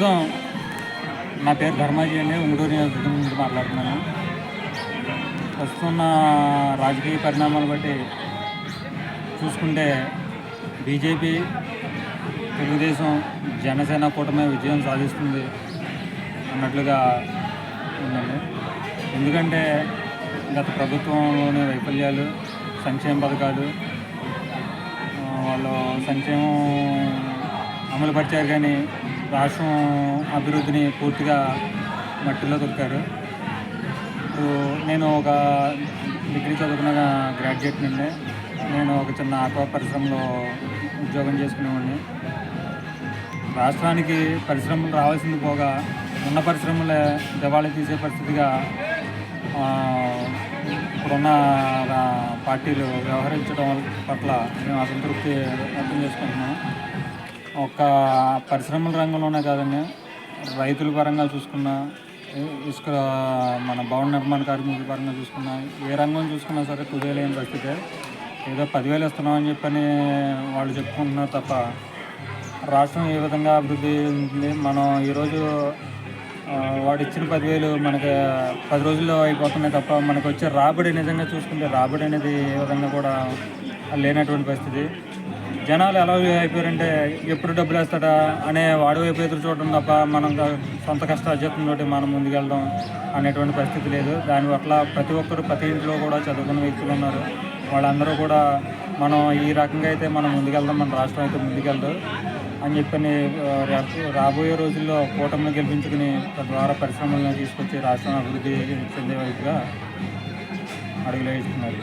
ప్రస్తుతం నా పేరు ధర్మాజీ అండి ఉంగడూరు నియోజకవర్గం నుంచి మాట్లాడుతున్నాను. వస్తున్న రాజకీయ పరిణామాలు బట్టి చూసుకుంటే బీజేపీ తెలుగుదేశం జనసేన కూటమి విజయం సాధిస్తుంది అన్నట్లుగా ఉందండి. ఎందుకంటే గత ప్రభుత్వంలోని వైఫల్యాలు సంక్షేమ పథకాలు వాళ్ళు సంక్షేమం అమలు పరిచారు కానీ రాష్ట్రం అభివృద్ధిని పూర్తిగా మట్టిలో దొరికారు నేను ఒక డిగ్రీ చదువుకున్న గ్రాడ్యుయేట్ నుండి నేను ఒక చిన్న ఆక్వా పరిశ్రమలో ఉద్యోగం చేసుకునేవాడిని. రాష్ట్రానికి పరిశ్రమలు రావాల్సింది పోగా ఉన్న పరిశ్రమలే దివాళీ తీసే పరిస్థితిగా ఇప్పుడున్న పార్టీలు వ్యవహరించడం పట్ల మేము అసంతృప్తి వ్యక్తం చేసుకుంటున్నాం. ఒక పరిశ్రమల రంగంలోనే కాదండి. రైతుల పరంగా చూసుకున్నా ఇసుక మన భవన నిర్మాణ కార్మికుల పరంగా చూసుకున్నా ఏ రంగం చూసుకున్నా సరే కుదేలేని పరిస్థితే. ఏదో పదివేలు ఇస్తున్నామని చెప్పని వాళ్ళు చెప్పుకుంటున్నారు తప్ప రాష్ట్రం ఏ విధంగా అభివృద్ధి ఉంది మనం ఈరోజు వాడు ఇచ్చిన పదివేలు మనకి పది రోజుల్లో అయిపోతున్నాయి తప్ప మనకు వచ్చే రాబడి నిజంగా చూసుకుంటే రాబడి అనేది ఏ విధంగా కూడా లేనటువంటి పరిస్థితి. జనాలు ఎలా అయిపోయారంటే ఎప్పుడు డబ్బులు వేస్తాడా అనే వాడి వైపు ఎదురు చూడడం తప్ప మనం గా- సొంత కష్టార్జితంతో మనం ముందుకెళ్ళడం అనేటువంటి పరిస్థితి లేదు. దాని పట్ల ప్రతి ఒక్కరు ప్రతి ఇంట్లో కూడా చదువుకున్న వ్యక్తులు ఉన్నారు. వాళ్ళందరూ కూడా మనం ఈ రకంగా అయితే మనం ముందుకెళ్దాం మన రాష్ట్రం అయితే ముందుకెళ్దాం అని చెప్పని రాబోయే రోజుల్లో కూటమిని గెలిపించుకుని తద్వారా పరిశ్రమలను తీసుకొచ్చి రాష్ట్రం అభివృద్ధి చెందే వైపుగా అడుగులు వేస్తున్నారు.